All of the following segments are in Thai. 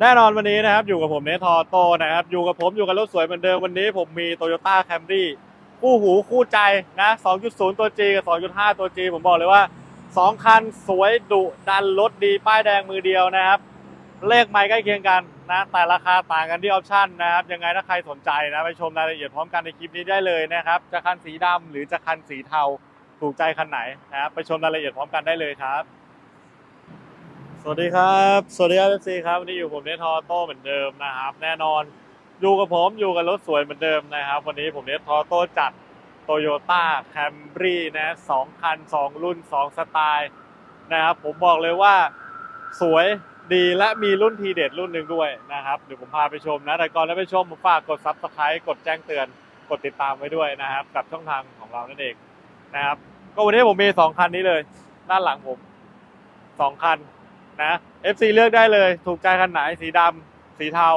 แน่นอนวันนี้นะครับ อยู่กับผมเนททอโตนะครับ อยู่กับผมอยู่กับรถสวยเหมือนเดิมวันนี้ผมมี Toyota Camry คู่หูคู่ใจนะ 2.0 ตัว G กับ 2.5 ตัว G ผมบอกเลยว่า 2 คันสวยดุดันรถดี ป้ายแดงมือเดียวนะครับ เลขไม้ใกล้เคียงกันนะแต่ราคาต่างกันที่ออปชั่นนะครับ ยังไงถ้าใครสนใจนะไปชมรายละเอียดพร้อมกันในคลิปนี้ได้เลยนะครับจะคันสีดำหรือจะคันสีเทาถูกใจคันไหนนะครับไปชมรายละเอียดพร้อมกันได้เลยครับ สวัสดีครับ สวัสดีครับเอฟซีครับวันนี้อยู่ผมเนททอโต้เหมือนเดิมนะครับ แน่นอนอยู่กับผมอยู่กับรถสวยเหมือนเดิมนะครับ วันนี้ผมเนททอโต้จัดโตโยต้าแคมรี่นะสองคันสองรุ่นสองสไตล์นะครับผมบอกเลยว่าสวยดีและมีรุ่นทีเด็ดรุ่นหนึ่งด้วยนะครับเดี๋ยวผมพาไปชมนะแต่ก่อนแล้วไปชมผมฝากกดซับสไครต์กดแจ้งเตือนกดติดตามไว้ด้วยนะครับ กับช่องทางของเรานั่นเองนะครับก็วันนี้ผมมีสองคันนี้เลย ด้านหลังผมสองคัน นะ FC เลือกได้เลยถูกใจคันไหนสีดำสีเทา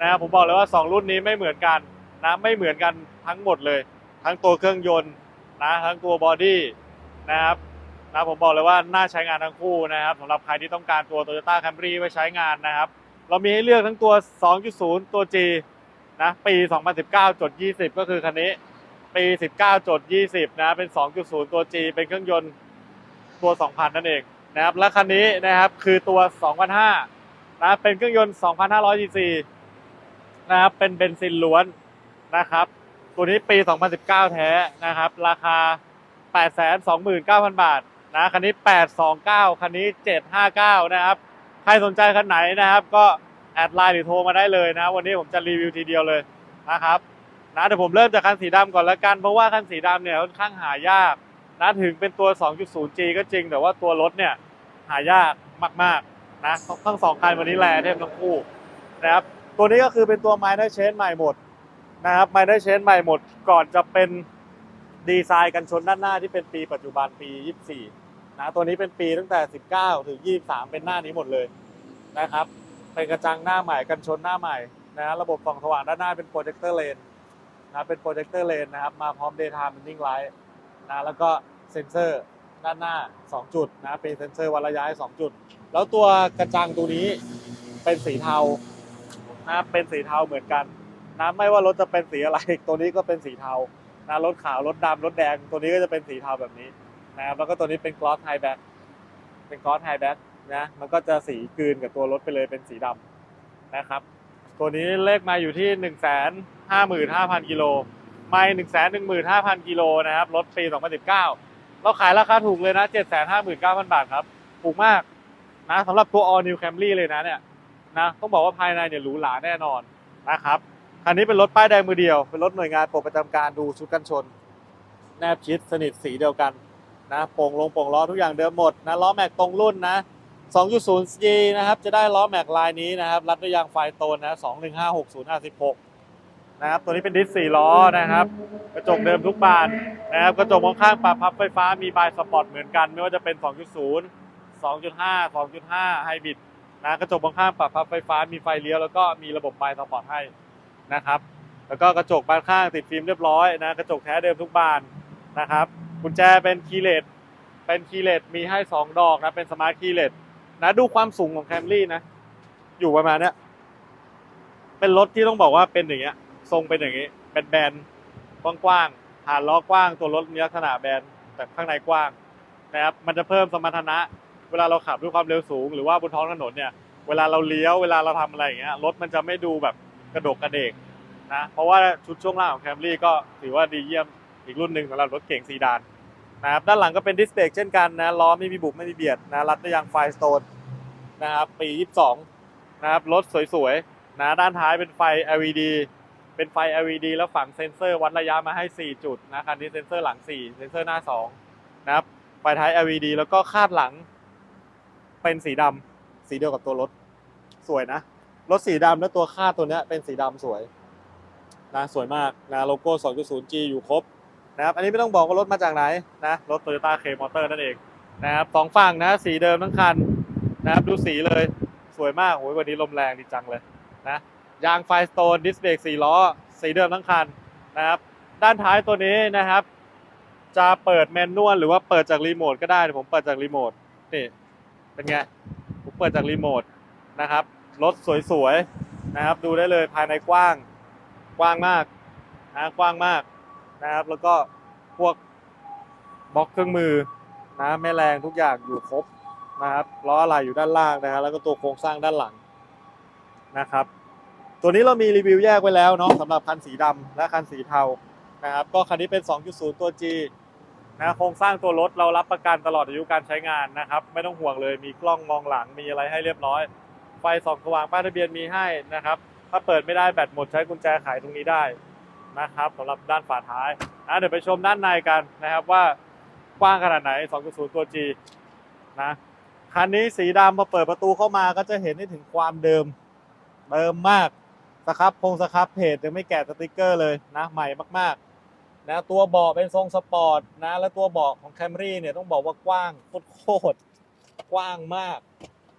นะครับผมบอกเลยว่า 2 รุ่นนี้ไม่เหมือนกันนะไม่เหมือนกันทั้งหมดเลย ทั้งตัวเครื่องยนต์นะทั้งตัวบอดี้นะครับนะผมบอกเลยว่าน่าใช้งานทั้งคู่นะครับสำหรับใครที่ต้องการตัว Toyota Camry ไว้ใช้งานนะครับ เรามีให้เลือกทั้งตัว 2.0 ตัว G นะปี 2019จด20 ก็คือคันนี้ ปี 19จด20 นะ เป็น 2.0 ตัว G เป็นเครื่องยนต์ตัว 2,000 นั่นเอง นะครับและคันนี้นะครับคือตัว2,500นะเป็นเครื่องยนต์ 2,500 cc นะครับเป็นเบนซินล้วนนะครับ ตัวนี้ปี 2019 แท้นะครับ ราคา 829,000 บาทนะคันนี้ 829 คันนี้ 759 นะครับ ใครสนใจคันไหนนะครับ ก็แอดไลน์หรือโทรมาได้เลยนะ วันนี้ผมจะรีวิวทีเดียวเลยนะครับนะเดี๋ยวผมเริ่มจากคันสีดำก่อนละกัน เพราะว่าคันสีดำเนี่ยค่อนข้างหายาก นะถึงเป็นตัว 2.0G ก็จริง แต่ว่าตัวรถเนี่ยหายากมากๆนะทั้งสองคันวันนี้แลเทพทั้งคู่นะครับตัวนี้ก็คือเป็นตัว Minor Change ใหม่หมดนะครับ Minor Change ใหม่หมด ก่อนจะเป็นดีไซน์กันชนด้านหน้าที่เป็นปีปัจจุบันปี 24นะตัวนี้เป็นปีตั้งแต่ 19 ถึง 23 เป็นหน้านี้หมดเลยนะครับเป็นกระจังหน้าใหม่กันชนหน้าใหม่นะระบบส่องสว่างด้านหน้าเป็นโปรเจคเตอร์เลนนะเป็นโปรเจคเตอร์เลนนะครับมาพร้อม Daytime Running Light น นะแล้วก็เซ็นเซอร์ด้านหน้า 2 จุดนะเป็นเซ็นเซอร์วัดระยะให้2จุด แล้วตัวกระจังตัวนี้เป็นสีเทานะเป็นสีเทาเหมือนกันนะไม่ว่ารถจะเป็นสีอะไร ตัวนี้ก็เป็นสีเทานะรถขาวรถดำรถแดง ตัวนี้ก็จะเป็นสีเทาแบบนี้นะครับแล้วก็ตัวนี้เป็นกลอสไฮแบ็กเป็นกลอสไฮแบ็กนะมันก็จะสีกลืนกับตัวรถไปเลยเป็นสีดำนะครับ ตัวนี้เลขมาอยู่ที่ 1 5 5 5 0 0 0กิโล ไม่หนึ่งแสนหนึ่งหมื่นห้าพันกิโลนะครับ รถปีสองพันสิบเก้าเราขายราคาถูกเลยนะเจ็ดแสนห้าหมื่นเก้าพันบาทครับ ถูกมากนะสำหรับตัว all new Camry เลยนะเนี่ยนะต้องบอกว่าภายในเนี่ยหรูหราแน่นอนนะครับคันนี้เป็นรถป้ายแดงมือเดียว เป็นรถหน่วยงานปลดประจำการดูชุดกันชน แนบชิดสนิทสีเดียวกันนะโป่งลงโป่งล้อทุกอย่างเดิมหมดนะล้อแม็กตรงรุ่นนะ 2.0G นะครับจะได้ล้อแม็กลายนี้นะครับรัดด้วยยางไฟโตนนะ 2156056 นะครับ ตัวนี้เป็นดิสสี่ล้อนะครับ กระจกเดิมทุกบานนะครับ กระจกมองข้างปรับพับไฟฟ้ามีบายสปอร์ตเหมือนกัน ไม่ว่าจะเป็น 2.0 2.5 2.5ไฮบริดนะกระจกมองข้างปรับพับไฟฟ้ามีไฟเลี้ยวแล้วก็มีระบบบายสปอร์ตให้นะครับ แล้วก็กระจกบานข้างติดฟิล์มเรียบร้อยนะกระจกแท้เดิมทุกบานนะครับกุญแจเป็นคีย์เลสเป็นคีย์เลสมีให้ 2 ดอกนะเป็นสมาร์ทคีย์เลสนะดูความสูงของแคมรี่นะ อยู่ประมาณเนี้ยเป็นรถที่ต้องบอกว่าเป็นอย่างเงี้ย ทรงเป็นอย่างนี้เป็นแบนกว้างๆฐานล้อกว้างตัวรถมีลักษณะแบนแต่ข้างในกว้างนะครับมันจะเพิ่มสมรรถนะ เวลาเราขับด้วยความเร็วสูง หรือว่าบนท้องถนนเนี่ยเวลาเราเลี้ยวเวลาเราทำอะไรอย่างเงี้ยรถมันจะไม่ดูแบบกระดกกระเดกนะเพราะว่าชุดช่วงล่างของแคมรี่ก็ถือว่าดีเยี่ยมอีกรุ่นหนึ่งสำหรับรถเก่งซีดานนะครับด้านหลังก็เป็นดิสเบรกเช่นกันนะล้อไม่มีบุบไม่มีเบียดนะรัดด้วยยางไฟสโตนนะครับปี 22 นะครับรถสวยๆนะด้านท้ายเป็นไฟ LED เป็นไฟ LED แล้วฝังเซ็นเซอร์วัดระยะมาให้ 4 จุดนะคันนี้เซ็นเซอร์หลัง 4 เซ็นเซอร์หน้า 2 นะครับ ไฟท้าย LED แล้วก็คาดหลัง เป็นสีดำสีเดียวกับตัวรถ สวยนะ รถสีดำแล้วตัวคาดตัวเนี้ยเป็นสีดำสวยนะสวยมากนะโลโก้ 2.0G อยู่ครบนะครับ อันนี้ไม่ต้องบอกว่ารถมาจากไหนนะรถ Toyota K Motor นั่นเองนะครับสองฝั่งนะสีเดิมทั้งคันนะครับดูสีเลยสวยมากโอ้ยวันนี้ลมแรงดีจังเลยนะ ยางไฟสโตนดิสเบรกสี่ล้อ สีเดิมทั้งคันนะครับ ด้านท้ายตัวนี้นะครับ จะเปิดแมนนวลหรือว่าเปิดจากรีโมทก็ได้เดี๋ยวผมเปิดจากรีโมทนี่เป็นไงผมเปิดจากรีโมทนะครับรถสวยๆนะครับ ดูได้เลยภายในกว้างกว้างมากนะกว้างมากนะครับ แล้วก็พวกบล็อกเครื่องมือนะแม่แรงทุกอย่างอยู่ครบนะครับล้ออะไรอยู่ด้านล่างนะครับแล้วก็ตัวโครงสร้างด้านหลังนะครับ ตัวนี้เรามีรีวิวแยกไว้แล้วเนาะสำหรับคันสีดำและคันสีเทานะครับก็คันนี้เป็น 2.0 ตัว G นะโครงสร้างตัวรถเรารับประกันตลอดอายุการใช้งานนะครับ ไม่ต้องห่วงเลยมีกล้องมองหลังมีอะไรให้เรียบร้อย ไฟส่องสว่างป้ายทะเบียนมีให้นะครับ ถ้าเปิดไม่ได้แบตหมดใช้กุญแจไขตรงนี้ได้นะครับสำหรับด้านฝาท้ายนะเดี๋ยวไปชมด้านในกันนะครับว่ากว้างขนาดไหน 2.0 ตัว G นะคันนี้สีดำพอเปิดประตูเข้ามาก็จะเห็นได้ถึงความเดิมเดิมมาก สครับพงสครับเพจยังไม่แกะสติกเกอร์เลยนะใหม่มากๆนะตัวเบาะเป็นทรงสปอร์ตนะและตัวเบาะของ Camry เนี่ยต้องบอกว่ากว้างโคตรกว้างมาก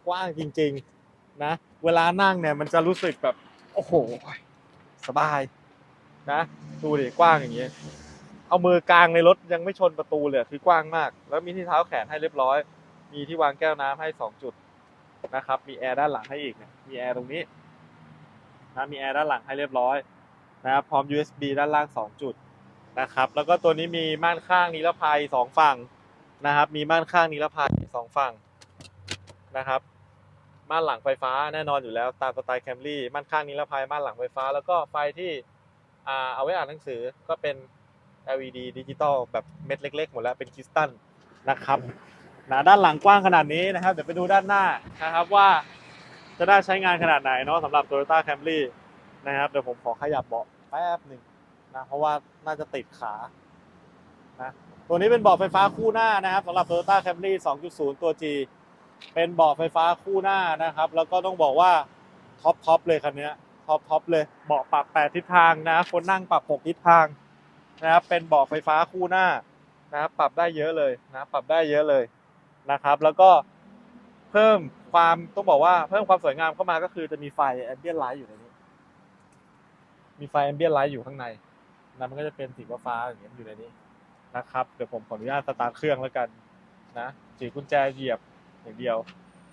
กว้างจริงๆนะเวลานั่งเนี่ยมันจะรู้สึกแบบโอ้โหสบายนะดูดิกว้างอย่างเงี้ยเอามือกลางในรถยังไม่ชนประตูเลยคือกว้างมาก แล้วมีที่เท้าแขนให้เรียบร้อย มีที่วางแก้วน้ำให้สองจุดนะครับ มีแอร์ด้านหลังให้อีกเนี่ยมีแอร์ตรงนี้ นะมีแอร์ด้านหลังให้เรียบร้อยนะครับพร้อม USB ด้านล่างสองจุดนะครับแล้วก็ตัวนี้มีม่านข้างนิรภัยสองฝั่งนะครับมีม่านข้างนิรภัยสองฝั่งนะครับม่านหลังไฟฟ้าแน่นอนอยู่แล้วตามสไตล์แคมรี่ม่านข้างนิรภัยม่านหลังไฟฟ้า แล้วก็ไฟที่เอาไว้อ่านหนังสือก็เป็น LED ดิจิตอลแบบเม็ดเล็ก ๆ หมดแล้วเป็นคริสตัลนะครับนะด้านหลังกว้างขนาดนี้นะครับ เดี๋ยวไปดูด้านหน้านะครับว่า จะได้ใช้งานขนาดไหนเนาะสำหรับ Toyota Camry นะครับเดี๋ยวผมขอขยับเบาะแป๊บหนึ่งนะเพราะว่าน่าจะติดขานะตัวนี้เป็นเบาะไฟฟ้าคู่หน้านะครับสำหรับ Toyota Camry 2.0 ตัว G เป็นเบาะไฟฟ้าคู่หน้านะครับ แล้วก็ต้องบอกว่าท็อปท็อปเลยคันนี้ท็อปท็อปเลยเบาะปรับแปดทิศทางนะคนนั่งปรับหกทิศทางนะครับเป็นเบาะไฟฟ้าคู่หน้านะครับปรับได้เยอะเลยนะปรับได้เยอะเลยนะครับ แล้วก็ พิ่มความต้องบอกว่าเพิ่มความสวยงามเข้ามาก็คือจะมีไฟแอมเบียนไลท์อยู่ในนี้ มีไฟแอมเบียนไลท์อยู่ข้างในนะมันก็จะเป็นสีฟ้าๆอย่างเงี้ยอยู่ในนี้นะครับเดี๋ยวผมขออนุญาตสตาร์ทเครื่องแล้วกันนะจีกุญแจเหยียบอย่างเดียว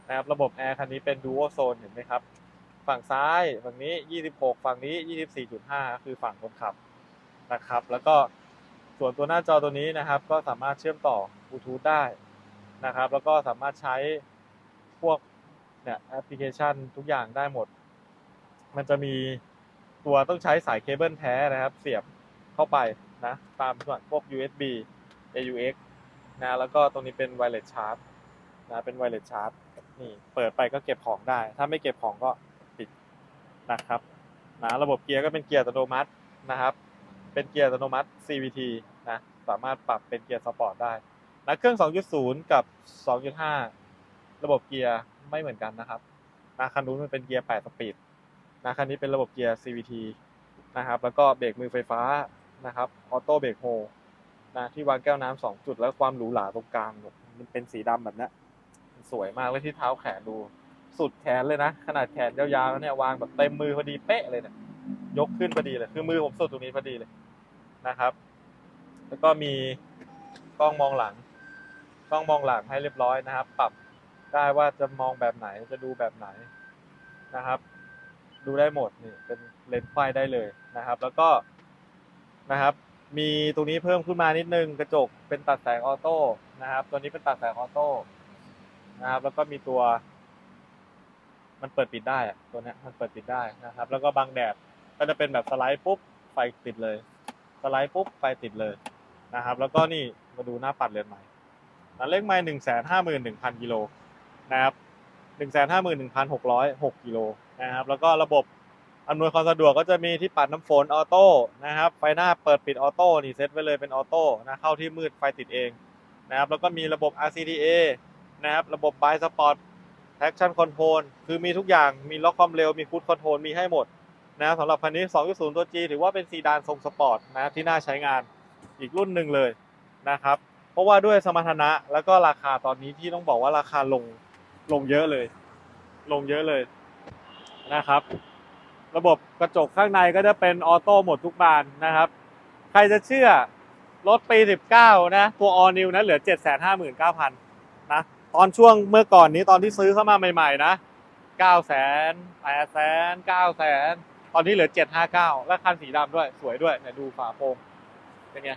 นะครับระบบแอร์คันนี้เป็น Dual Zone เห็นไหมครับ ฝั่งซ้ายฝั่งนี้ 26 ฝั่งนี้ 24.5 คือฝั่งคนขับนะครับ แล้วก็ส่วนตัวหน้าจอตัวนี้นะครับ ก็สามารถเชื่อมต่อบลูทูธได้นะครับ แล้วก็สามารถใช้ พวกเนี่ยแอปพลิเคชันทุกอย่างได้หมด มันจะมีตัวต้องใช้สายเคเบิลแท้นะครับ เสียบเข้าไปนะ ตามส่วนพวก USB AUX นะแล้วก็ตรงนี้เป็น wireless charge นะเป็นไวเลสชาร์จนี่เปิดไปก็เก็บของได้ ถ้าไม่เก็บของก็ปิดนะครับนะระบบเกียร์ก็เป็นเกียร์อัตโนมัตินะครับ เป็นเกียร์อัตโนมัติ CVT นะสามารถปรับเป็นเกียร์สปอร์ตได้นะเครื่อง 2.0 กับ 2.5 ระบบเกียร์ไม่เหมือนกันนะครับนะคันนู้นมันเป็นเกียร์ 8 สปีดนะคันนี้เป็นระบบเกียร์ CVT นะครับ แล้วก็เบรกมือไฟฟ้านะครับ ออโต้เบรกโฮนะที่วางแก้วน้ำสองจุดแล้วความหรูหราตรงกลางมันเป็นสีดำแบบนี้สวยมากเลยที่เท้าแขนดู สุดแขนเลยนะ ขนาดแขนยาวๆเนี่ยวางแบบเต็มมือพอดีเป๊ะเลยเนี่ยยกขึ้นพอดีเลย คือมือผมสุดตรงนี้พอดีเลยนะครับ แล้วก็มีกล้องมองหลังกล้องมองหลังให้เรียบร้อยนะครับ ปรับ ได้ว่าจะมองแบบไหนจะดูแบบไหนนะครับ ดูได้หมดนี่เป็นเลนส์ไฟได้เลยนะครับ แล้วก็นะครับ มีตรงนี้เพิ่มขึ้นมานิดนึงกระจกเป็นตัดแสงออโต้นะครับตัวนี้เป็นตัดแสงออโต้นะครับ แล้วก็มีตัว มันเปิดปิดได้ตัวนี้มันเปิดปิดได้นะครับ แล้วก็บังแดดก็จะเป็นแบบสไลด์ปุ๊บไฟติดเลย สไลด์ปุ๊บไฟติดเลยนะครับ แล้วก็นี่มาดูหน้าปัดเรือนใหม่เลขไม้หนึ่งแสนห้าหมื่นหนึ่งพันกิโล นะครับหนึ่งแสนห้าหมื่นหนึ่งพันหกร้อยหกกิโลนะครับ แล้วก็ระบบอำนวยความสะดวกก็จะมีที่ปัดน้ำฝนออโต้นะครับ ไฟหน้าเปิดปิดออโต้นี่เซ็ตไว้เลยเป็นออโต้นะเข้าที่มืดไฟติดเองนะครับ แล้วก็มีระบบ RCTA นะครับ ระบบ By Spot Traction Control คือมีทุกอย่างมีล็อกความเร็วมี Cruise Control มีให้หมดนะครับสำหรับคันนี้ 2.0 ตัว G ถือว่าเป็นซีดานทรงสปอร์ตนะครับที่น่าใช้งานอีกรุ่นหนึ่งเลยนะครับ เพราะว่าด้วยสมรรถนะแล้วก็ราคาตอนนี้ที่ต้องบอกว่าราคาลง ลงเยอะเลย ลงเยอะเลยนะครับ ระบบกระจกข้างในก็จะเป็นออโต้หมดทุกบานนะครับ ใครจะเชื่อรถปี 19 นะ ตัว All New นะเหลือ 759,000นะตอนช่วงเมื่อก่อนนี้ตอนที่ซื้อเข้ามาใหม่ๆนะเก้าแสนแปดแสนเก้าแสนตอนนี้เหลือเจ็ดห้าเก้าและคันสีดำด้วยสวยด้วยเนี่ยดูฝาโปรงเป็นไง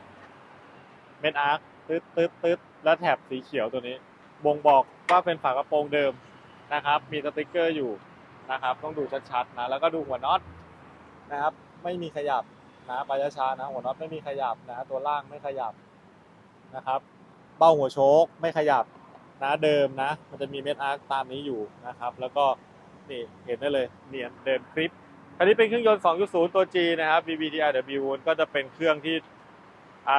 เม็ดอาร์คตึ๊ดตึ๊ดตึ๊ดแล้วแถบสีเขียวตัวนี้ บ่งบอก ว่าเป็นฝากระโปรงเดิมนะครับ มีสติกเกอร์อยู่นะครับ ต้องดูชัดๆนะแล้วก็ดูหัวน็อตนะครับ ไม่มีขยับนะไปช้านะหัวน็อตไม่มีขยับนะตัวล่างไม่ขยับนะครับ เบ้าหัวโชคไม่ขยับนะเดิมนะ มันจะมีเม็ดอาร์คตามนี้อยู่นะครับ แล้วก็นี่เห็นได้เลยเนียนเดินคลิปคันนี้เป็นเครื่องยนต์ 2.0 ตัว G นะครับ BBTRW ก็จะเป็นเครื่องที่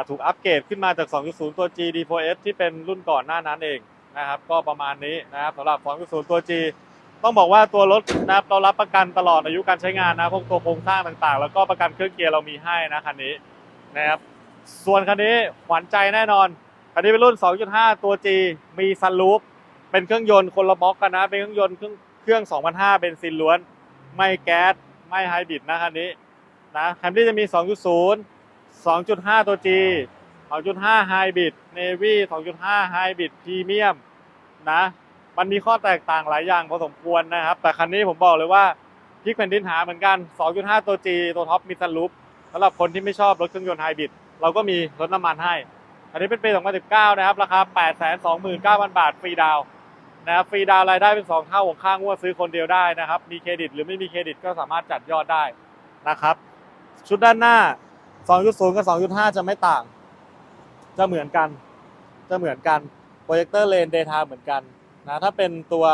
ถูกอัปเกรดขึ้นมาจาก 2.0 ตัว G D4S ที่เป็นรุ่นก่อนหน้านั้นเอง นะครับก็ประมาณนี้นะครับสำหรับ2.0ตัว G ต้องบอกว่าตัวรถนะครับเรารับประกันตลอดอายุการใช้งานนะพวกตัวโครงสร้างต่างๆ แล้วก็ประกันเครื่องเกียร์เรามีให้นะคันนี้นะครับส่วนคันนี้หวานใจแน่นอนคันนี้เป็นรุ่น 2.5 ตัว G มีซันรูฟเป็นเครื่องยนต์คนละบล็อกกันนะเป็นเครื่องยนต์เครื่องเครื่อง2005เป็นซินล้วน ไม่แก๊สไม่ไฮบริดนะคันนี้นะคันที่จะมี 2.0 2.5 ตัว G 2.5ไฮบริด Navy 2.5ไฮ นะ มันมีข้อแตกต่างหลายอย่างพอสมควรนะครับ แต่คันนี้ผมบอกเลยว่าพลิกแผ่นดินหาเหมือนกัน 2.5 ตัว G ตัวท็อปมีซันรูฟสำหรับคนที่ไม่ชอบรถเครื่องยนต์ไฮบริดเราก็มีรถน้ำมันให้ อันนี้เป็นปี 2019 นะครับ ราคา 829,000 บาทฟรีดาวนะครับฟรีดาวรายได้เป็น 2 เท่าของค่างวดซื้อคนเดียวได้นะครับ มีเครดิตหรือไม่มีเครดิตก็สามารถจัดยอดได้นะครับ ชุดด้านหน้า 2.0 กับ 2.5 จะไม่ต่าง จะเหมือนกัน จะเหมือนกัน โปรเจคเตอร์เลนเดทาเหมือนกันนะถ้าเป็นตัว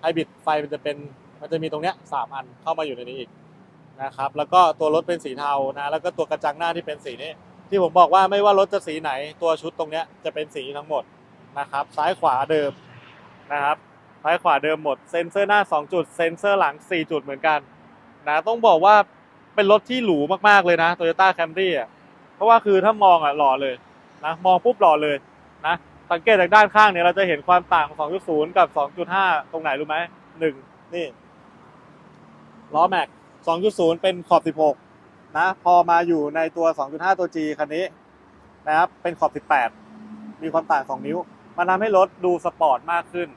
ไฮบริดไฟมันจะเป็นมันจะมีตรงเนี้ยสามอันเข้ามาอยู่ในนี้อีกนะครับแล้วก็ตัวรถเป็นสีเทานะแล้วก็ตัวกระจังหน้าที่เป็นสีนี้ ที่ผมบอกว่าไม่ว่ารถจะสีไหนตัวชุดตรงเนี้ยจะเป็นสีทั้งหมดนะครับซ้ายขวาเดิมนะครับซ้ายขวาเดิมหมดเซ็นเซอร์หน้า 2 จุดเซ็นเซอร์หลัง 4 จุดเหมือนกันนะต้องบอกว่าเป็นรถที่หรูมากๆเลยนะ Toyota Camry อะเพราะว่าคือถ้ามองอะหล่อเลยนะมองปุ๊บหล่อเลยนะ สังเกตจากด้านข้างเนี่ยเราจะเห็นความต่างของ2.0 กับ 2.5 ตรงไหนรู้ไหมหนึ่งนี่ล้อแม็ก2.0 เป็นขอบ 16 นะ พอมาอยู่ในตัว 2.5 ตัว G คันนี้นะครับเป็นขอบ 18 มีความต่าง 2 นิ้ว มันทำให้รถดูสปอร์ตมากขึ้น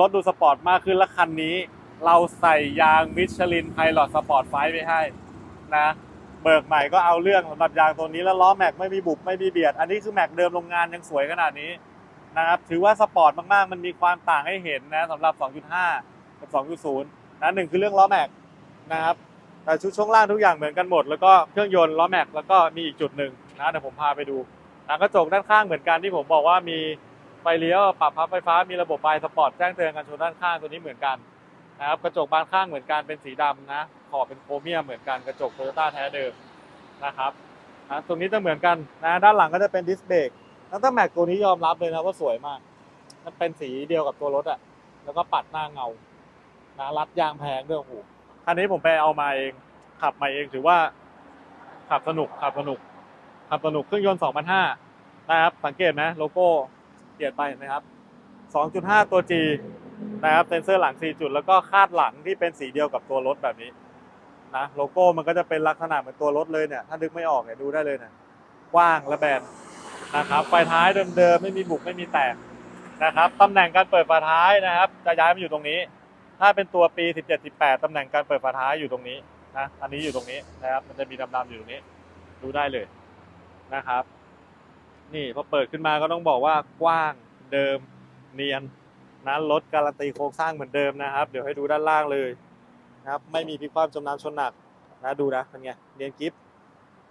รถดูสปอร์ตมากขึ้นและคันนี้ เราใส่ยางมิชลินไพลอตสปอร์ตไฟไปให้นะเบิกใหม่ก็เอาเรื่องสำหรับยางตัวนี้แล้วล้อแม็กไม่มีบุบไม่มีเบียด อันนี้คือแม็กเดิมโรงงานยังสวยขนาดนี้ นะครับถือว่าสปอร์ตมากๆ มันมีความต่างให้เห็นนะสำหรับ 2.5 กับ 2.0 นะหนึ่งคือเรื่องล้อแม็กนะครับแต่ชุดช่วงล่างทุกอย่างเหมือนกันหมด แล้วก็เครื่องยนต์ล้อแม็กแล้วก็มีอีกจุดหนึ่งนะเดี๋ยวผมพาไปดูหนังกระจกด้านข้างเหมือนกันที่ผมบอกว่ามีไฟเลี้ยวปรับพับไฟฟ้ามีระบบไฟสปอร์ตแจ้งเตือนการชนด้านข้างตัวนี้เหมือนกันนะครับกระจกบานข้างเหมือนกันเป็นสีดำนะขอบเป็นโครเมียมเหมือนกันกระจกโตโยต้าแท้เดิมนะครับนะตรงนี้จะเหมือนกันนะด้านหลังก็จะเป็นดิสเบรก แล้วตั้งแม็กตัวนี้ยอมรับเลยนะว่าสวยมาก มันเป็นสีเดียวกับตัวรถอะแล้วก็ปัดหน้าเงานะรัดยางแพงด้วยโอ้โหคันนี้ผมไปเอามาเอง ขับมาเองถือว่า ขับสนุกขับสนุก ขับสนุกเครื่องยนต์2,500นะครับ สังเกตไหมโลโก้เปลี่ยนไปนะครับ 2.5 ตัว G นะครับเซนเซอร์หลัง 4 จุด แล้วก็คาดหลังที่เป็นสีเดียวกับตัวรถแบบนี้นะโลโก้มันก็จะเป็นลักษณะเหมือนตัวรถเลยเนี่ย ถ้านึกไม่ออกเนี่ยดูได้เลยเนี่ยกว้างและแบน นะครับไฟท้ายเดิมๆไม่มีบุกไม่มีแตกนะครับตำแหน่งการเปิดฝาท้ายนะครับ จะย้ายมาอยู่ตรงนี้ ถ้าเป็นตัวปี 17-18ตำแหน่งการเปิดฝาท้ายอยู่ตรงนี้นะอันนี้อยู่ตรงนี้นะครับ มันจะมีดำๆอยู่ตรงนี้ ดูได้เลยนะครับ นี่พอเปิดขึ้นมาก็ต้องบอกว่ากว้างเดิมเนียนนะรถการันตีโครงสร้างเหมือนเดิมนะครับ เดี๋ยวให้ดูด้านล่างเลยนะครับ ไม่มีพิกคว่ำจมน้ำชนหนักนะดูนะเป็นไงเนียนกิฟต์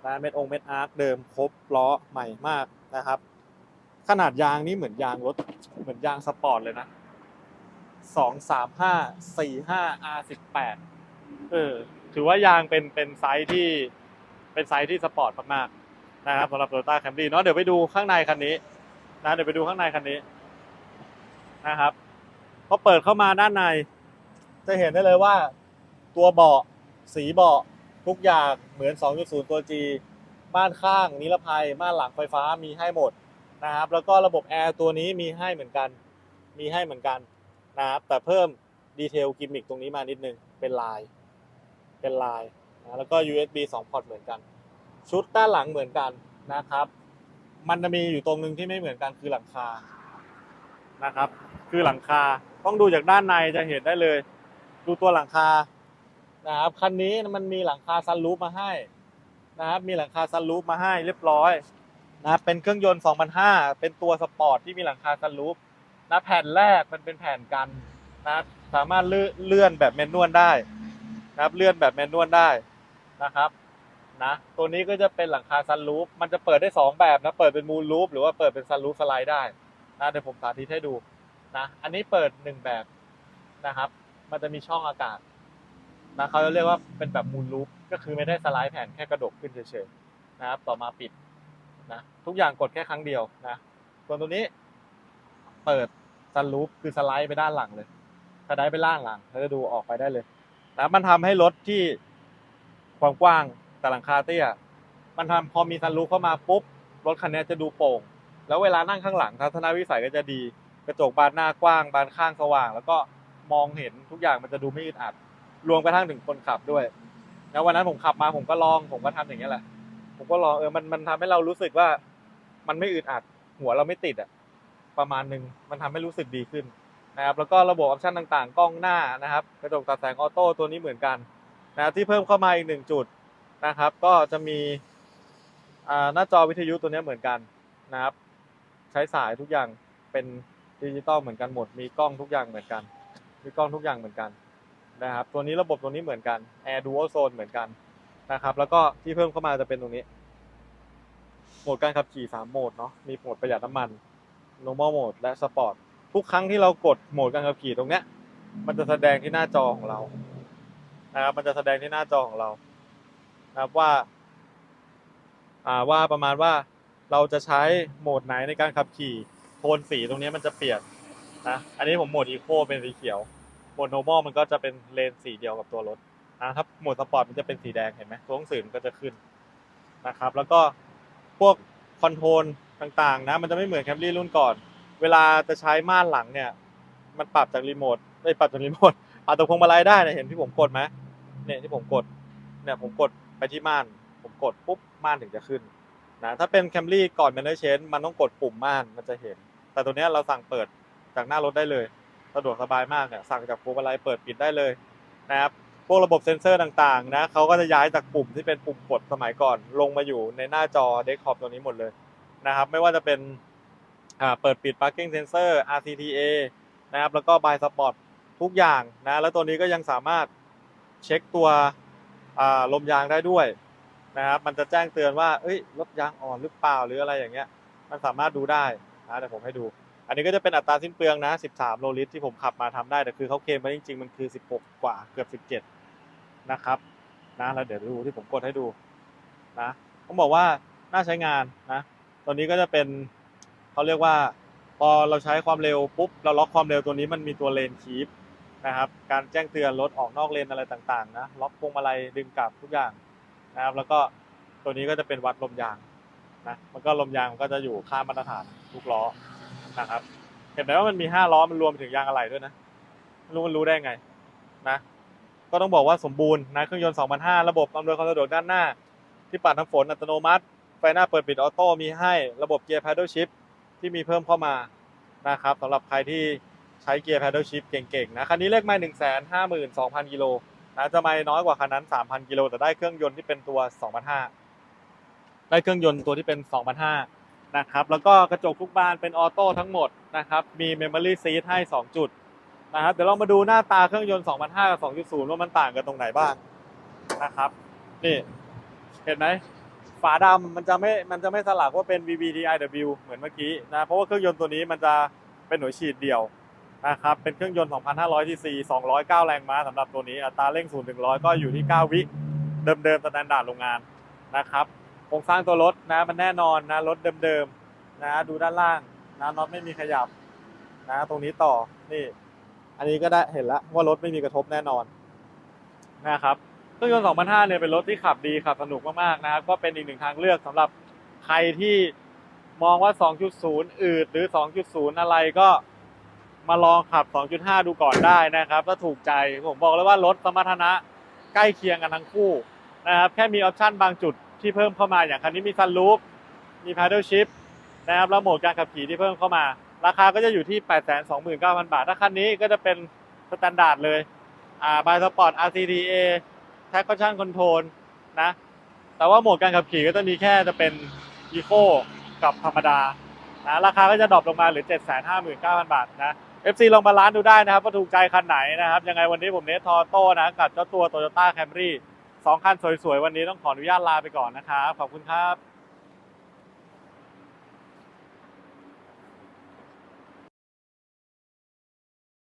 นะเม็ดองเม็ดอาร์คเดิมครบล้อใหม่มาก นะครับ ขนาดยางนี่เหมือนยางรถเหมือนยางสปอร์ตเลยนะสองสามห้าสี่ห้า R สิบแปดเออถือว่ายางเป็นเป็นไซส์ที่เป็นไซส์ที่สปอร์ตมากๆนะครับสำหรับ Toyota Camry เนาะเดี๋ยวไปดูข้างในคันนี้นะเดี๋ยวไปดูข้างในคันนี้นะครับพอเปิดเข้ามาด้านใน จะเห็นได้เลยว่า ตัวเบาะสีเบาะทุกอย่างเหมือน 2.0 ตัว G ม่านข้างนิรภัยม่านหลังไฟฟ้ามีให้หมดนะครับ แล้วก็ระบบแอร์ตัวนี้มีให้เหมือนกัน มีให้เหมือนกันนะครับ แต่เพิ่มดีเทลกิมมิคตรงนี้มานิดนึง เป็นลาย เป็นลายนะแล้วก็ USB 2 พอร์ตเหมือนกัน ชุดด้านหลังเหมือนกันนะครับ มันจะมีอยู่ตรงนึงที่ไม่เหมือนกันคือหลังคา นะครับ คือหลังคา ต้องดูจากด้านในจะเห็นได้เลย ดูตัวหลังคา นะครับ คันนี้มันมีหลังคาซันรูฟมาให้ นะครับมีหลังคาซันรูฟมาให้เรียบร้อยนะเป็นเครื่องยนต์ 2005 เป็นตัวสปอร์ตที่มีหลังคาซันรูฟนะแผ่นแรกมันเป็นแผ่นกันนะสามารถเลื่อนแบบแมนนวลได้นะครับเลื่อนแบบแมนนวลได้นะครับนะตัวนี้ก็จะเป็นหลังคาซันรูฟมันจะเปิดได้สองแบบนะเปิดเป็นมูลรูฟหรือว่าเปิดเป็นซันรูฟสไลด์ได้นะเดี๋ยวผมสาธิตให้ดูนะอันนี้เปิดหนึ่งแบบนะครับ มันจะมีช่องอากาศ นะเขาจะเรียกว่าเป็นแบบมูลรูฟก็คือไม่ได้สไลด์แผ่นแค่กระดกขึ้นเฉยๆนะครับ ต่อมาปิดนะทุกอย่างกดแค่ครั้งเดียวนะส่วนตัวนี้ เปิดซันรูฟคือสไลด์ไปด้านหลังเลยสไลด์ไปล่างหลังแล้วจะดูออกไปได้เลยนะมันทำให้รถที่ความกว้างแต่หลังคาเตี้ยมันทำพอมีซันรูฟเข้ามาปุ๊บรถคันนี้จะดูโปร่ง แล้วเวลานั่งข้างหลังทัศนวิสัยก็จะดี กระจกบานหน้ากว้าง บานข้างสว่าง แล้วก็มองเห็นทุกอย่างมันจะดูไม่อึดอัด รวมกระทั่งถึงคนขับด้วยแล้ววันนั้นผมขับมาผมก็ลองผมก็ทำอย่างนี้ยแหละ ผมก็ลองเออมันมันทำให้เรารู้สึกว่า มันไม่อึดอัดหัวเราไม่ติดอะประมาณหนึ่งมันทำให้รู้สึกดีขึ้นนะครับแล้วก็ระบบออปชันต่างๆ กล้องหน้านะครับกระจกตัดแสงออโต้ตัวนี้เหมือนกันนะที่เพิ่มเข้ามาอีกหนึ่งจุดนะครับ ก็จะมีหน้าจอวิทยุตัวนี้เหมือนกันนะครับ ใช้สายทุกอย่างเป็นดิจิตอลเหมือนกันหมด มีกล้องทุกอย่างเหมือนกัน มีกล้องทุกอย่างเหมือนกัน นะครับตัวนี้ระบบตัวนี้เหมือนกัน Air Dual Zone เหมือนกันนะครับแล้วก็ที่เพิ่มเข้ามาจะเป็นตรงนี้ โหมดการขับขี่ 3 โหมดเนาะมีโหมดประหยัดน้ำมัน normal mode และ sport ทุกครั้งที่เรากดโหมดการขับขี่ตรงเนี้ย มันจะแสดงที่หน้าจอของเรานะครับมันจะแสดงที่หน้าจอของเรานะครับว่าอ่าว่าประมาณว่าเราจะใช้โหมดไหนในการขับขี่โทนสีตรงนี้มันจะเปลี่ยนนะอันนี้ผมโหมดอีโคเป็นสีเขียว โหมดโนมอลมันก็จะเป็นเลนสีเดียวกับตัวรถนะถ้าโหมดสปอร์ตมันจะเป็นสีแดงเห็นไหมตัวหนังสือมันก็จะขึ้นนะครับ แล้วก็พวกคอนโทรลต่างๆ นะ มันจะไม่เหมือนแคมรี่รุ่นก่อน เวลาจะใช้ม่านหลังเนี่ย มันปรับจากรีโมทไม่ปรับจากรีโมทปรับจากพวงมาลัยได้นะเห็นที่ผมกดไหมเนี่ยที่ผมกดเนี่ยผมกดไปที่ม่าน ผมกดปุ๊บม่านถึงจะขึ้นนะถ้าเป็นแคมรี่ก่อนแมนเนอร์เชนมันต้องกดปุ่มม่านมันจะเห็น แต่ตัวเนี้ยเราสั่งเปิดจากหน้ารถได้เลย สะดวกสบายมากเนี่ยสั่งจากพวงมาลัยเปิดปิดได้เลยนะครับพวกระบบเซ็นเซอร์ต่างๆนะเขาก็จะย้ายจากปุ่มที่เป็นปุ่มกดสมัยก่อน ลงมาอยู่ในหน้าจอเดสก์ท็อปตัวนี้หมดเลยนะครับ ไม่ว่าจะเป็นอ่าเปิดปิด parking sensor RCTA นะครับแล้วก็ by spot ทุกอย่างนะแล้วตัวนี้ก็ยังสามารถเช็คตัวอ่าลมยางได้ด้วยนะครับ มันจะแจ้งเตือนว่าเอ้ยรถยางอ่อนหรือเปล่าหรืออะไรอย่างเงี้ย มันสามารถดูได้นะเดี๋ยวผมให้ดู อันนี้ก็จะเป็นอัตราสิ้นเปลืองนะ 13 โลลิตรที่ผมขับมาทำได้ แต่คือเขาเคลมมาจริงๆ มันคือ 16 กว่าเกือบ 17 นะครับ นะแล้วเดี๋ยวดูที่ผมกดให้ดูนะผมบอกว่าน่าใช้งานนะ ตัวนี้ก็จะเป็นเขาเรียกว่า พอเราใช้ความเร็วปุ๊บ เราล็อกความเร็วตัวนี้มันมีตัวเลนคีปนะครับ การแจ้งเตือนรถออกนอกเลนอะไรต่างๆ นะ ล็อกพวงมาลัยดึงกลับทุกอย่างนะครับ แล้วก็ตัวนี้ก็จะเป็นวัดลมยางนะ มันก็ลมยางมันก็จะอยู่ค่ามาตรฐานทุกล้อ นะครับ เห็นไหมว่ามันมีห้าล้อมันรวมไปถึงยางอะไหล่ด้วยนะไม่รู้มันรู้ได้ไงนะก็ต้องบอกว่าสมบูรณ์นะเครื่องยนต์2005ระบบอำนวยความสะดวกด้านหน้า ที่ปัดน้ำฝนอัตโนมัติ ไฟหน้าเปิดปิดออโต้มีให้ระบบเกียร์ paddle shift ที่มีเพิ่มเข้ามานะครับสำหรับใครที่ใช้เกียร์ paddle shift เก่งๆนะคันนี้เลขไม่152,000กิโลนะจะไม่น้อยกว่าคันนั้น 3,000 กิโลแต่ได้เครื่องยนต์ที่เป็นตัว2,500ได้เครื่องยนต์ตัวที่เป็น2,500 นะครับ แล้วก็กระจกทุกบานเป็นออโต้ทั้งหมดนะครับ มี Memory Seat ให้ 2 จุดนะครับ เดี๋ยวเรามาดูหน้าตาเครื่องยนต์ 2,500กับ 2.0 ว่ามันต่างกันตรงไหนบ้างนะครับ นี่ เห็นไหมฝาดำมันจะไม่ มันจะไม่สลักว่าเป็น VVTiW เหมือนเมื่อกี้นะ เพราะว่าเครื่องยนต์ตัวนี้มันจะเป็นหน่วยฉีดเดียวนะครับ เป็นเครื่องยนต์ 2,500 cc 209 แรงม้าสำหรับตัวนี้ อัตราเร่ง0ถึง100 ก็อยู่ที่ 9 วิ เดิมๆสแตนดาร์ดโรงงานนะครับ รงสร้างตัวรถนะมันแน่นอนนะรถเดิมๆนะดูด้านล่างนะน็อตไม่มีขยับนะตรงนี้ต่อนี่ อันนี้ก็ได้เห็นแล้วว่ารถไม่มีกระทบแน่นอนนะครับเครื่องยนต์2005เนี่ยเป็นรถที่ขับดีขับสนุกมากๆนะครับก็เป็นอีกหนึ่งทางเลือกสำหรับใครที่มองว่า 2.0 อืดหรือ 2.0 อะไรก็มาลองขับ 2.5 ดูก่อนได้นะครับถ้าถูกใจผมบอกเลยว่ารถสมรรถนะใกล้เคียงกันทั้งคู่นะครับแค่มีออปชั่นบางจุด ที่เพิ่มเข้ามาอย่างคันนี้มีซันลูปมีพาเดิลชิพนะครับแล้วโหมดการขับขี่ที่เพิ่มเข้ามา ราคาก็จะอยู่ที่ 8 2 9 0 0 0 บาท ถ้าคันนี้ก็จะเป็นสแตนดาร์ดเลยอ่าบายสปอร์ต RCDA แท็กชั่นคอนโทรนะ แต่ว่าโหมดการขับขี่ก็จะมีแค่จะเป็นอีโคกับธรรมดานะราคาก็จะดรอปลงมาหรือ 7 5 9 0 0 0 บาทนะ FC ลงมาร้านดูได้นะครับว่าถูกใจคันไหนนะครับ ยังไงวันนี้ผมเนททอโต้นะกับเจ้าตัวโตโยต้าแคมรี่ สองคันสวยๆ วันนี้ต้องขออนุญาตลาไปก่อนนะครับ ขอบคุณครับ